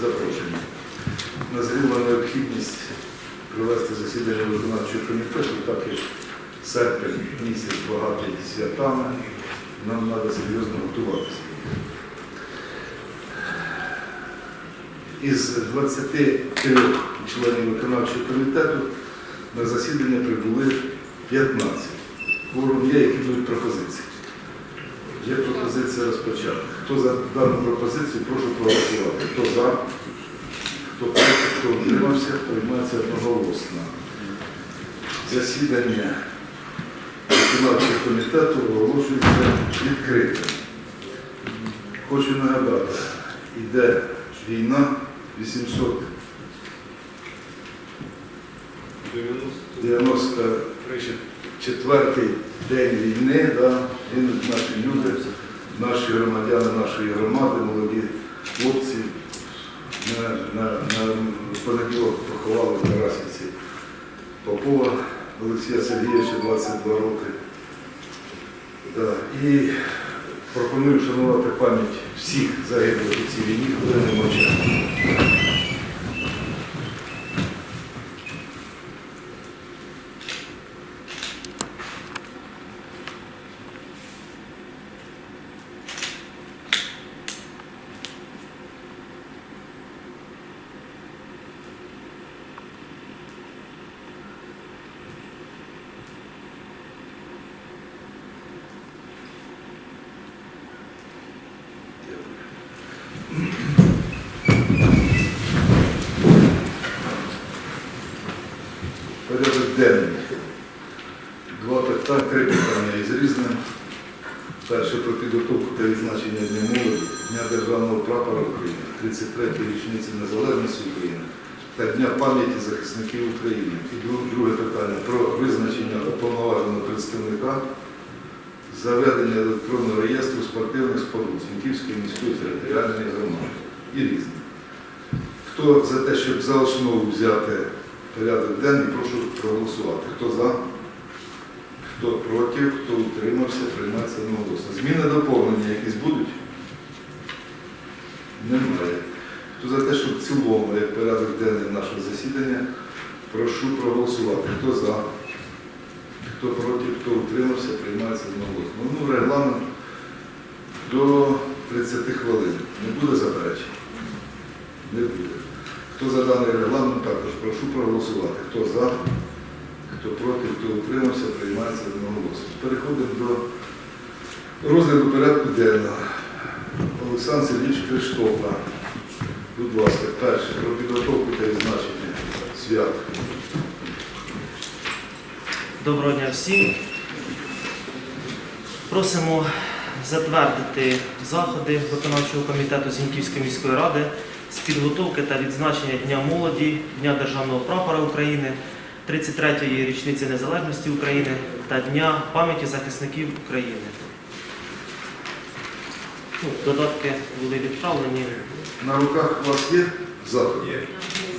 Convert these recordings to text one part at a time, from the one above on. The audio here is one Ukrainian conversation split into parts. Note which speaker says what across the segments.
Speaker 1: запрошені. Назріла необхідність провести засідання виконавчого комітету, так як серпень місяць багатий святами, нам треба серйозно готуватися. Із 23 членів виконавчого комітету на засідання прибули 15. Форум є, які будуть пропозиції. Є пропозиція розпочати. Хто за дану пропозицію, прошу проголосувати. Хто за, хто проти, хто утримався, приймається одноголосно. Засідання виконавчого комітету оголошується відкритим. Хочу нагадати, іде війна 800 94-й день війни, да, гинуть наші люди, наші громадяни нашої громади, молоді хлопці. На, на, на понеділок поховали в Тарасівці Попова Олексія Сергійовича 22 роки. Да. І пропоную вшанувати пам'ять всіх загиблих у цій війні, хвилини мовчання. Порядок денний. Два питання, три питання із різним. Перше про підготовку та відзначення Дня молоді, Дня Державного прапора України, 33-ї річниці Незалежності України та Дня пам'яті захисників України. І друге питання про визначення уповноваженого представника заведення електронного реєстру спортивних споруд Зіньківської міської територіальної громади. І різне. Хто за те, щоб за основу взяти порядок денний, прошу проголосувати. Хто за? Хто проти, хто утримався, приймається одноголосно. Зміни доповнення якісь будуть? Немає. Хто за те, щоб в цілому, як порядок денний нашого засідання, прошу проголосувати. Хто за? Хто проти, хто утримався, приймається одноголосно. Ну, регламент до 30 хвилин. Не буде заперечень? Не буде. Хто за даний регламент, також прошу проголосувати. Хто за, хто проти, хто утримався, приймається одноголосно. Переходимо до розгляду порядку денного. Олександр Сергійович Криштопа. Будь ласка, перше, про підготовку та відзначення свят.
Speaker 2: Доброго дня всім. Просимо затвердити заходи виконавчого комітету Зіньківської міської ради з підготовки та відзначення Дня молоді, Дня Державного прапора України, 33-ї річниці Незалежності України та Дня пам'яті захисників України. Ну, додатки були відправлені.
Speaker 1: На руках у вас є заходи?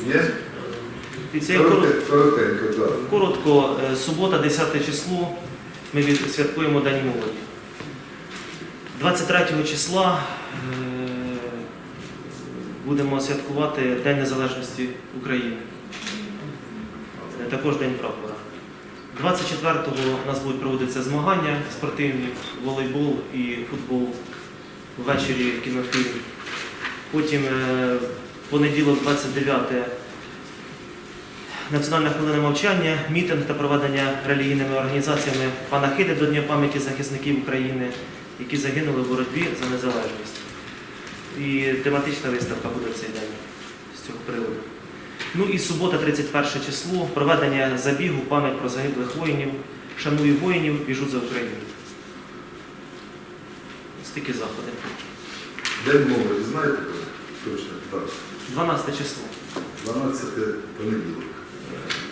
Speaker 1: Є. Є?
Speaker 2: Коротко.
Speaker 1: Коротенько, коротенько, так.
Speaker 2: Коротко, е, субота, 10 число, ми від- святкуємо День молоді. 23 числа е, будемо святкувати День Незалежності України. Також День прапора. 24-го у нас будуть проводитися змагання спортивні, волейбол і футбол. Ввечері кінофільм. Потім е, понеділок, 29 Національна хвилина мовчання, мітинг та проведення релігійними організаціями панахиди до Дня пам'яті захисників України, які загинули в боротьбі за незалежність. І тематична виставка буде цей день з цього приводу. Ну і субота, 31 число, проведення забігу пам'ять про загиблих воїнів. Шаную воїнів, біжу за Україну. Ось такі заходи.
Speaker 1: День молоді, знаєте? Точно, так.
Speaker 2: 12 число.
Speaker 1: 12 понеділок.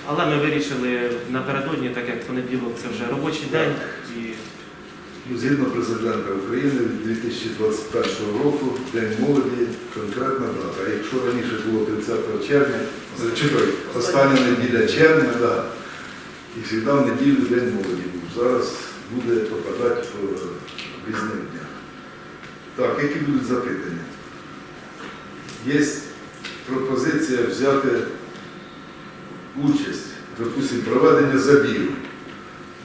Speaker 2: Але ми вирішили напередодні, так як понеділок це вже робочий день. І
Speaker 1: Згідно президента України від 2021 року День молоді конкретна дата. А якщо раніше було 30 червня, остання неділя червня, да, і завжди в неділю День молоді. Зараз буде попадати по різним дням. Так, які будуть запитання? Є пропозиція взяти участь, допустимо, проведення забігу.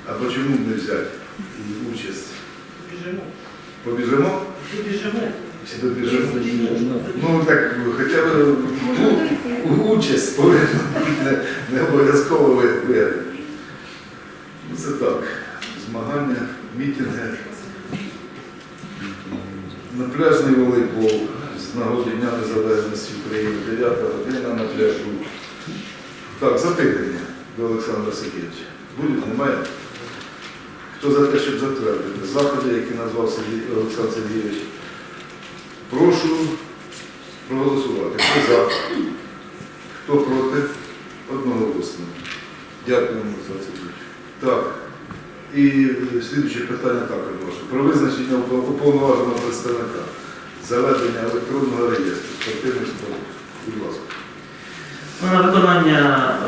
Speaker 1: А чому не взяти і участь?
Speaker 2: Біжимо.
Speaker 1: Побіжимо?
Speaker 2: Біжимо.
Speaker 1: Чи добіжимо? Ну так хоча б у- участь повинна не, не обов'язково ви- виграти. Ну це так. Змагання, мітинги. На пляжний волейбол з нагоди Дня Незалежності України, 9 година на пляжу. Так, запитання до Олександра Сергійовича. Будуть, немає? Хто за те, щоб затвердити заходи, які назвав Олександр Сергійович? Прошу проголосувати. Хто за? Хто проти? Одноголосно. Дякуємо, Олександр Сергійович. Так. І слідуюче питання також ваше. Про визначення упо- уповноваженого представника заведення електронного реєстру спортивних спортів. Будь ласка.
Speaker 2: На виконання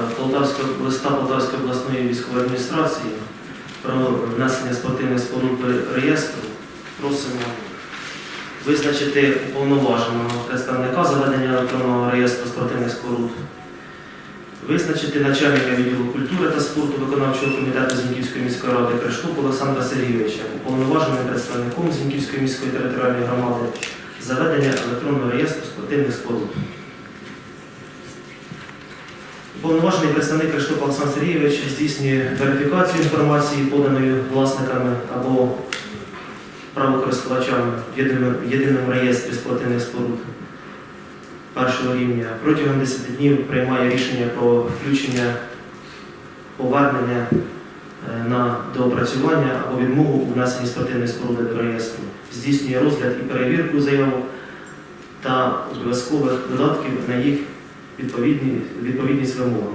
Speaker 2: листа Полтавської обласної військової адміністрації про внесення спортивних споруд до реєстру просимо визначити уповноваженого представника заведення електронного реєстру спортивних споруд, визначити начальника відділу культури та спорту виконавчого комітету Зіньківської міської ради Криштук Олександра Сергійовича, уповноваженим представником Зіньківської міської територіальної громади заведення електронного реєстру спортивних споруд. Уповноважений представник Криштоп Олександр Сергійович здійснює верифікацію інформації, поданої власниками або правокористувачами в єдиному, єдиному реєстрі спортивних споруд першого рівня. Протягом 10 днів приймає рішення про включення повернення е, на доопрацювання або відмову у внесенні спортивної споруди до реєстру. Здійснює розгляд і перевірку заявок та обов'язкових додатків на їх відповідні, відповідність вимогам.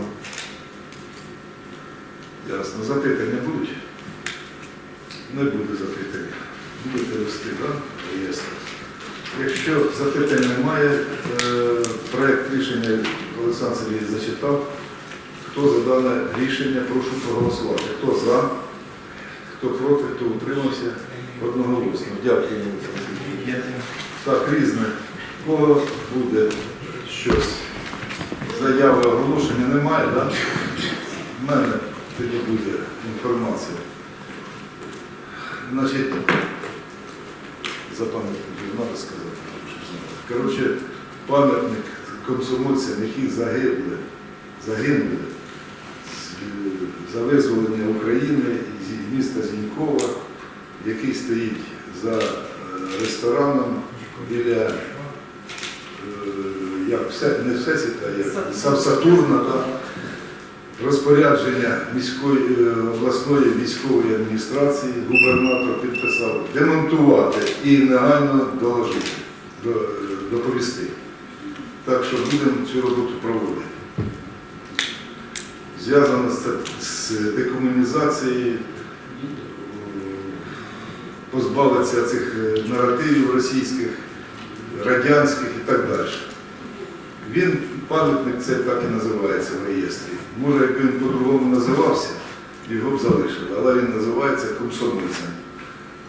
Speaker 1: Ясно. Запитання будуть? Не буде запитання. Будете вести, так? Реєстр. Якщо запитань немає, е, проект рішення Олександр Сергійович зачитав. Хто за дане рішення, прошу проголосувати. Хто за, хто проти, хто утримався, одноголосно. Дякую, Олександр Сергійович.
Speaker 2: Дякую.
Speaker 1: Так, різне. Кого буде щось? Заяви оголошення немає, так? У мене тоді буде інформація. Значить, за пам'ятник треба сказати. щоб знали. Коротше, пам'ятник комсомольцям, які загибли, загинули за визволення України з міста Зінькова, який стоїть за е, рестораном біля як все, не все а як Сам Сатурна, да, розпорядження міської е, обласної військової адміністрації губернатор підписав демонтувати і негайно доложити, до- е, доповісти. Так що будемо цю роботу проводити. Зв'язано з, декомунізацією, е, позбавитися цих наративів російських, радянських і так далі. Він, пам'ятник це так і називається в реєстрі. Може, якби він по-другому називався, його б залишили, але він називається комсомольцем.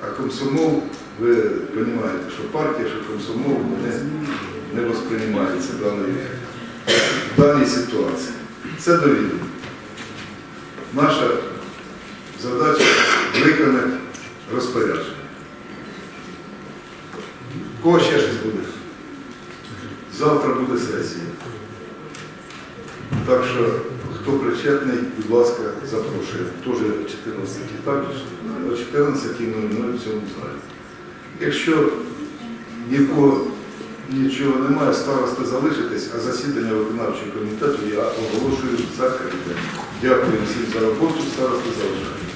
Speaker 1: А комсомол, ви розумієте, що партія, що комсомол не, не восприймається в даній, в даній ситуації. Це довідомо. Наша задача виконати розпорядження. Кого ще щось буде? Завтра буде сесія. Так що, хто причетний, будь ласка, запрошую. Теж о 14 також, о 14.00 в цьому залі. Якщо нікого нічого немає, старости залишитись, а засідання виконавчого комітету я оголошую закритим. Дякую всім за роботу, старости залишайтесь.